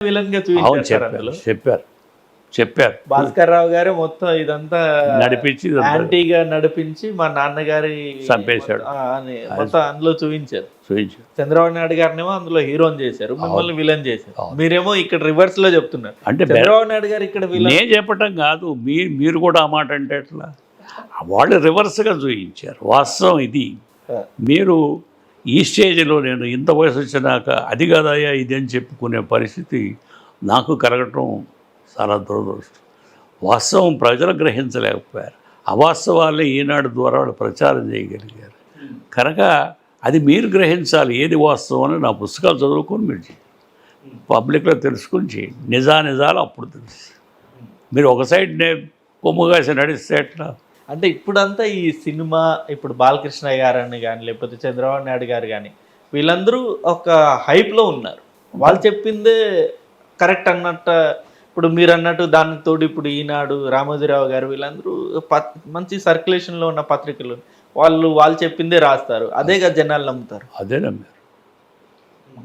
విలన్గా అవును చూపించారు అందులో. చెప్పారు చెప్పారు. భాస్కర్ రావు గారు మొత్తం ఇదంతా నడిపించి యాంటీగా నడిపించి మా నాన్నగారి చంపేశాడు. మొత్తం అందులో చూపించారు. చూపించారు. చంద్రబాబు నాయుడు గారినేమో అందులో హీరోని చేశారు మిమ్మల్ని విలన్ చేశారు. మీరేమో ఇక్కడ రివర్స్లో చెప్తున్నారు. అంటే చంద్రబాబు నాయుడు గారు ఇక్కడ విలన్ నేను చెప్పటం కాదు మీ మీరు కూడా ఆ మాట అంటే ఎట్లా? వాళ్ళు రివర్స్గా చూపించారు వాస్తవం ఇది. మీరు ఈ స్టేజ్లో నేను ఇంత వయసు వచ్చినాక అది కాదయ్యా ఇది అని చెప్పుకునే పరిస్థితి నాకు కలగటం చాలా దురదృష్టం. వాస్తవం ప్రజలు గ్రహించలేకపోయారు. అవాస్తవాలే ఈనాడు ద్వారా వాళ్ళు ప్రచారం చేయగలిగారు. కనుక అది మీరు గ్రహించాలి ఏది వాస్తవం అని నా పుస్తకాలు చదువుకొని మీరు చేయండి పబ్లిక్లో తెలుసుకుని చేయండి నిజానిజాలు అప్పుడు తెలుసు మీరు ఒక సైడ్ నే కొమ్ముగాసి నడిస్తే ఎట్లా? అంటే ఇప్పుడంతా ఈ సినిమా ఇప్పుడు బాలకృష్ణ గారని కానీ లేకపోతే చంద్రబాబు నాయుడు గారు కానీ వీళ్ళందరూ ఒక హైప్లో ఉన్నారు. వాళ్ళు చెప్పిందే కరెక్ట్ అన్నట్టు. ఇప్పుడు మీరు అన్నట్టు దానికి తోడు ఇప్పుడు ఈనాడు రామోజీరావు గారు వీళ్ళందరూ పత్- మంచి సర్క్యులేషన్లో ఉన్న పత్రికలు. వాళ్ళు వాళ్ళు చెప్పిందే రాస్తారు. అదేగా జనాలు నమ్ముతారు. అదే నమ్మారు.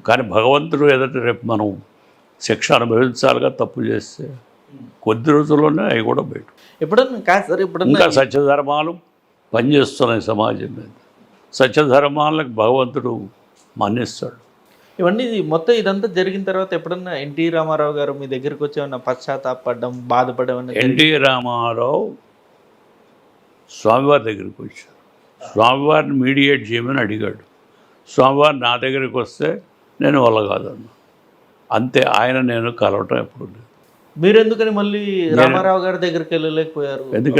కానీ భగవంతుడు ఏదంటే రేపు మనం శిక్ష అనుభవించాలిగా తప్పు చేస్తే కొద్ది రోజుల్లోనే అవి కూడా బయట. ఎప్పుడన్నా కాదు సార్ ఎప్పుడన్నా ఇంకా సత్యధర్మాలు పనిచేస్తున్నాయి సమాజం మీద. సత్యధర్మాలకు భగవంతుడు మన్నిస్తాడు. ఇవన్నీ మొత్తం ఇదంతా జరిగిన తర్వాత ఎప్పుడన్నా ఎన్టీ రామారావు గారు మీ దగ్గరికి వచ్చి ఏమన్నా పశ్చాత్తాపడడం బాధపడడం ఎన్టీ రామారావు స్వామివారి దగ్గరికి వచ్చారు. స్వామివారిని మీడియేట్ చేయమని అడిగాడు. స్వామివారు నా దగ్గరికి వస్తే నేను వల్ల కాదన్నా. అంతే ఆయన నేను కలవటం ఎప్పుడు లేదు. మీరు ఎందుకని మళ్ళీ రామారావు గారి దగ్గరికి వెళ్ళలేకపోయారు? ఎందుకు